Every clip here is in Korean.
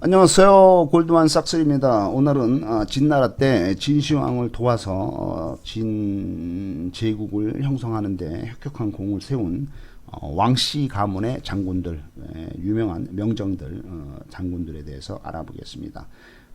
안녕하세요. 골드만 싹스입니다. 오늘은 어, 진나라 때 진시황을 도와서 어, 진 제국을 형성하는데 혁혁한 공을 세운 어, 왕씨 가문의 장군들, 에, 유명한 명정들 어, 장군들에 대해서 알아보겠습니다.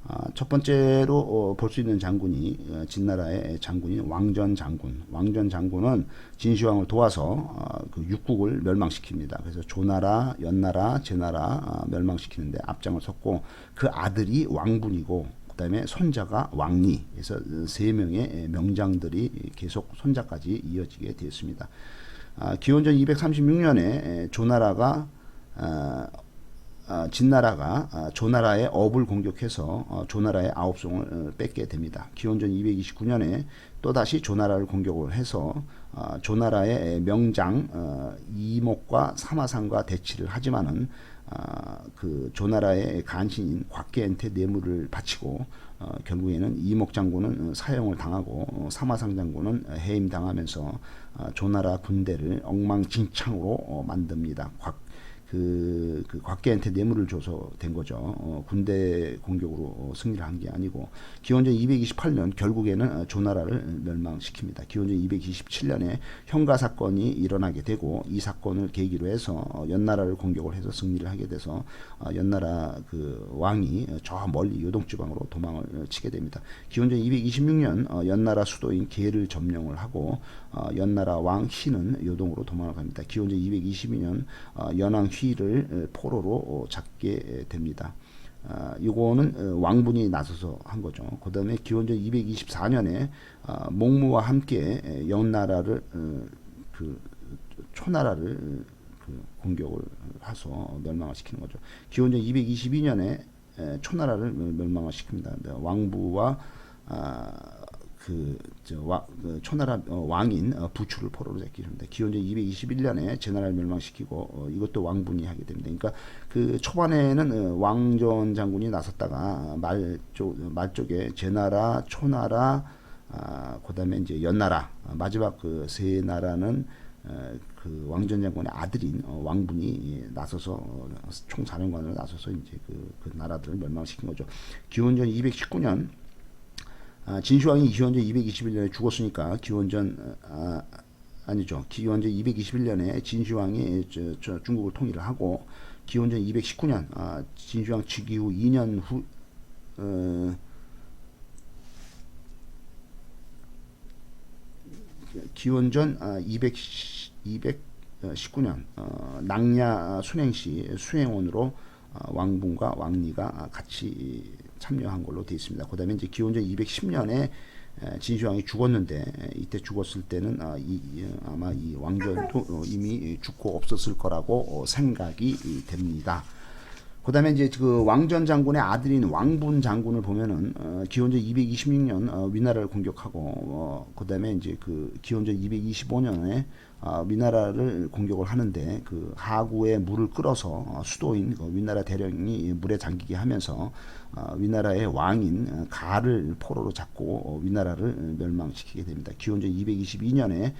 아, 첫 번째로 볼 수 있는 장군이 어, 진나라의 장군인 왕전 장군. 왕전 장군은 진시황을 도와서 어, 그 육국을 멸망시킵니다. 그래서 조나라, 연나라, 제나라 아, 멸망시키는데 앞장을 섰고 그 아들이 왕분이고 그다음에 손자가 왕리. 그래서 세 명의 명장들이 계속 손자까지 이어지게 되었습니다. 아, 기원전 236년에 조나라가 진나라가 아, 조나라의 업을 공격해서 어, 조나라의 아홉 송을 어, 뺏게 됩니다. 기원전 229년에 또다시 조나라를 공격을 해서 어, 조나라의 명장 어, 이목과 사마상과 대치를 하지만은 아, 그 조나라의 간신인 곽계한테 뇌물을 바치고 어, 결국에는 이목 장군은 어, 사형을 당하고 어, 사마상 장군은 해임 당하면서 어, 조나라 군대를 엉망진창으로 어, 만듭니다. 곽 그, 그 곽계한테 뇌물을 줘서 된 거죠. 어, 군대 공격으로 어, 승리를 한 게 아니고 기원전 228년 결국에는 어, 조나라를 멸망시킵니다. 기원전 227년에 형가 사건이 일어나게 되고 이 사건을 계기로 해서 어, 연나라를 공격을 해서 승리를 하게 돼서 어, 연나라 그 왕이 저 멀리 요동 지방으로 도망을 어, 치게 됩니다. 기원전 226년 어, 연나라 수도인 계를 점령을 하고 어, 연나라 왕 희는 요동으로 도망을 갑니다. 기원전 222년 어, 연왕 휘를 어, 포로로 어, 잡게 됩니다. 아, 이거는 어, 왕분이 나서서 한 거죠. 그 다음에 기원전 224년에 아, 목무와 함께 에, 연나라를 어, 그 초나라를 어, 그 공격을 해서 멸망을 시키는 거죠. 기원전 222년에 에, 초나라를 멸망을 시킵니다. 네, 왕부와 아, 그, 저, 와, 그 초나라 어, 왕인 어, 부추를 포로로 잡게 됩니다. 기원전 221년에 제나라를 멸망시키고 어, 이것도 왕분이 하게 됩니다. 그러니까 그 초반에는 어, 왕전 장군이 나섰다가 말쪽 말쪽에 제나라, 초나라, 아, 그다음에 이제 연나라 아, 마지막 그 세 나라는 어, 그 왕전 장군의 아들인 어, 왕분이 예, 나서서 어, 총사령관으로 나서서 이제 그, 그 나라들을 멸망시킨 거죠. 기원전 219년 아, 진시황이 기원전 221년에 죽었으니까 기원전 아, 아니죠. 기원전 221년에 진시황이 저, 저 중국을 통일을 하고 기원전 219년 아, 진시황 즉위 후 2년 후 어, 기원전 아, 200 219년 어, 낙야 순행시 수행원으로 어, 왕분과 왕리가 같이 참여한 걸로 되어 있습니다. 그 다음에 이제 기원전 210년에 진시황이 죽었는데 에, 이때 죽었을 때는 아, 아마 이 왕전도 어, 이미 죽고 없었을 거라고 어, 생각이 됩니다. 그다음에 이제 그 왕전 장군의 아들인 왕분 장군을 보면은 어, 기원전 226년 어, 위나라를 공격하고 어, 그다음에 이제 그 기원전 225년에 어, 위나라를 공격을 하는데 그 하구에 물을 끌어서 어, 수도인 그 위나라 대령이 물에 잠기게 하면서 어, 위나라의 왕인 어, 가를 포로로 잡고 어, 위나라를 멸망시키게 됩니다. 기원전 222년에 아,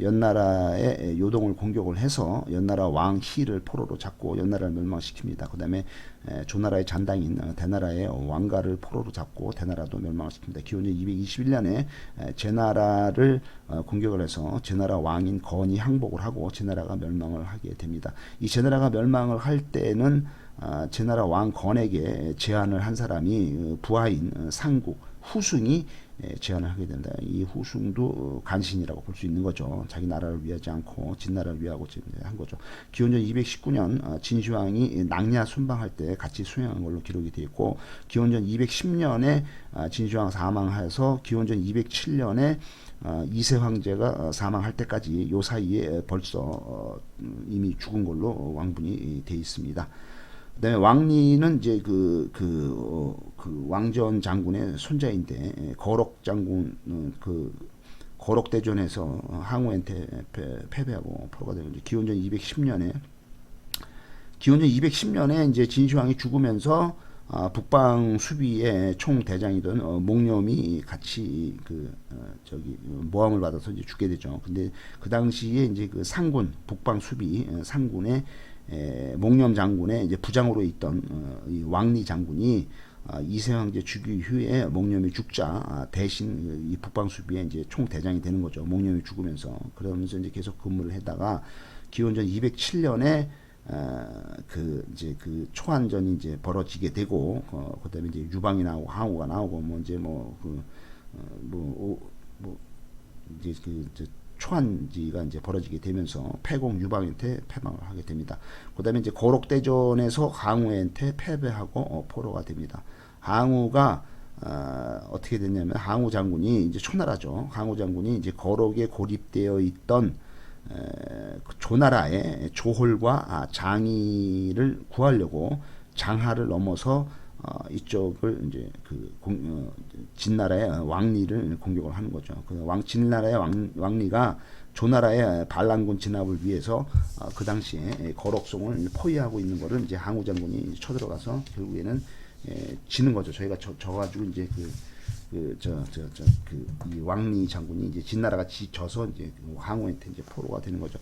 연나라의 요동을 공격을 해서 연나라 왕 희를 포로로 잡고 연나라를 멸망시킵니다. 그 다음에 에, 조나라의 잔당인 어, 대나라의 왕가를 포로로 잡고 대나라도 멸망시킵니다. 기원전 221년에 에, 제나라를 어, 공격을 해서 제나라 왕인 건이 항복을 하고 제나라가 멸망을 하게 됩니다. 이 제나라가 멸망을 할 때는 아, 제나라 왕 건에게 제안을 한 사람이 어, 부하인 어, 상국 후숭이 예, 제안을 하게 된다. 이 후숭도 어, 간신이라고 볼 수 있는 거죠. 자기 나라를 위하지 않고 진나라를 위하고 한 거죠. 기원전 219년 어, 진시황이 낙야 순방할 때 같이 수행한 걸로 기록이 되어 있고 기원전 210년에 아, 진시황 사망해서 기원전 207년에 어, 이세 황제가 어, 사망할 때까지 요 사이에 벌써 어, 음, 이미 죽은 걸로 어, 왕분이 돼 있습니다. 그다음에 왕리는 이제 그, 그, 어, 그 왕전 장군의 손자인데 에, 거록 장군은 그 거록 대전에서 항우한테 패, 패배하고 포로가 되고 이제 기원전 210년에 기원전 210년에 이제 진시황이 죽으면서 아, 북방 수비의 총 대장이던 어, 목념이 같이 그 어, 저기 모함을 받아서 이제 죽게 되죠. 근데 그 당시에 이제 그 상군 북방 수비 어, 상군의 에, 목념 장군의 이제 부장으로 있던 어, 이 왕리 장군이 아, 이세왕제 즉위 후에 목념이 죽자 아, 대신 이 북방 수비에 이제 총 대장이 되는 거죠. 목념이 죽으면서 그러면서 이제 계속 근무를 하다가 기원전 207년에 어, 그 이제 그 초안전이 이제 벌어지게 되고 어, 그다음에 이제 유방이 나오고 항우가 나오고 뭐 이제 뭐그뭐뭐 뭐 이제 그 이제 초안지가 이제 벌어지게 되면서 패공 유방한테 패망을 하게 됩니다. 그 다음에 이제 고록대전에서 항우한테 패배하고 어, 포로가 됩니다. 항우가 어, 어떻게 됐냐면 항우 장군이 이제 초나라죠. 항우 장군이 이제 거록에 고립되어 있던 에, 그 조나라의 조홀과 아, 장이를 구하려고 장하를 넘어서 어, 이쪽을 이제 그 공, 어, 진나라의 왕리를 공격을 하는 거죠. 그 왕 진나라의 왕, 왕리가 조나라의 반란군 진압을 위해서 어, 그 당시에 거록송을 포위하고 있는 거를 이제 항우 장군이 쳐들어가서 결국에는 에, 지는 거죠. 저희가 저, 져가지고 이제 그 그저저저그 이 왕리 장군이 이제 진나라가 지 져서 이제 그 항우한테 이제 포로가 되는 거죠.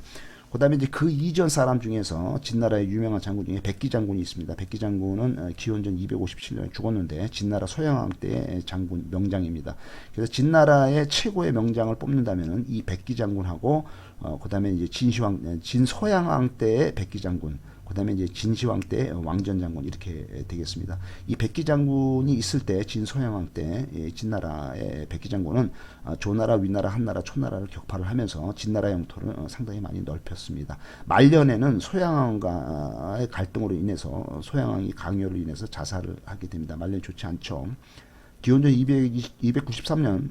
그 다음에 이제 그 이전 사람 중에서 진나라의 유명한 장군 중에 백기 장군이 있습니다. 백기 장군은 어, 기원전 257년에 죽었는데 진나라 소양왕 때 장군 명장입니다. 그래서 진나라의 최고의 명장을 뽑는다면은 이 백기 장군하고 어 그 다음에 이제 진시황 진소양왕 때의 백기 장군 그다음에 이제 진시황 때 왕전 장군 이렇게 되겠습니다. 이 백기 장군이 있을 때 진소양왕 때 예, 진나라의 백기 장군은 어, 조나라, 위나라, 한나라, 초나라를 격파를 하면서 진나라 영토를 어, 상당히 많이 넓혔습니다. 말년에는 소양왕과의 갈등으로 인해서 소양왕이 강요로 인해서 자살을 하게 됩니다. 말년 좋지 않죠. 기원전 220, 293년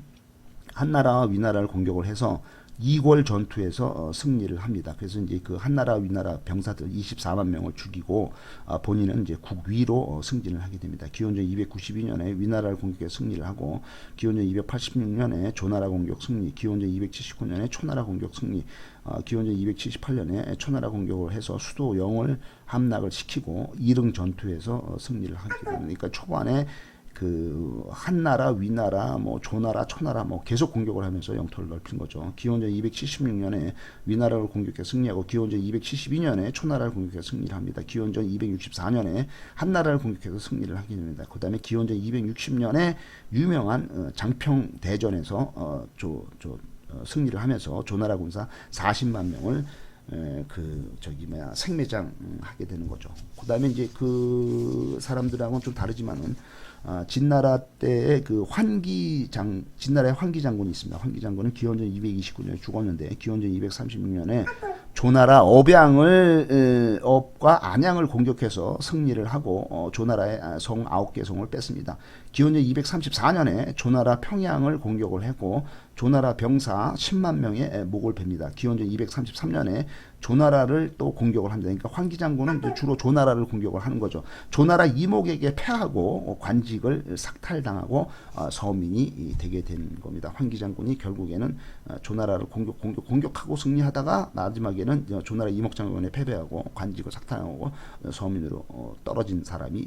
한나라와 위나라를 공격을 해서 이골 전투에서 어, 승리를 합니다. 그래서 이제 그 한나라 위나라 병사들 24만 명을 죽이고 어, 본인은 이제 국위로 어, 승진을 하게 됩니다. 기원전 292년에 위나라를 공격해 승리를 하고 기원전 286년에 조나라 공격 승리, 기원전 279년에 초나라 공격 승리, 어, 기원전 278년에 초나라 공격을 해서 수도 영을 함락을 시키고 이릉 전투에서 어, 승리를 하게 됩니다. 그러니까 초반에 그 한나라, 위나라, 뭐 조나라, 초나라 뭐 계속 공격을 하면서 영토를 넓힌 거죠. 기원전 276년에 위나라를 공격해 승리하고 기원전 272년에 초나라를 공격해 승리를 합니다. 기원전 264년에 한나라를 공격해서 승리를 하게 됩니다. 그다음에 기원전 260년에 유명한 어, 장평 대전에서 어, 저, 저, 어, 승리를 하면서 조나라 군사 40만 명을 에, 그 저기 뭐야 생매장 음, 하게 되는 거죠. 그다음에 이제 그 사람들하고는 좀 다르지만은 아, 진나라 때의 그 환기장 진나라의 환기 장군이 있습니다. 환기 장군은 기원전 229년에 죽었는데 기원전 236년에 조나라 업양을 에, 업과 안양을 공격해서 승리를 하고 어, 조나라의 아, 성 아홉 개 성을 뺐습니다. 기원전 234년에 조나라 평양을 공격을 했고 조나라 병사 10만 명의 목을 베니다. 기원전 233년에 조나라를 또 공격을 합니다. 그러니까 환기 장군은 주로 조나라를 공격을 하는 거죠. 조나라 이목에게 패하고 어, 관직을 삭탈당하고 어, 서민이 되게 된 겁니다. 환기 장군이 결국에는 어, 조나라를 공격 공격 공격하고 승리하다가 마지막에는 조나라 이목 장군에 패배하고 관직을 삭탈하고 서민으로 어, 떨어진 사람이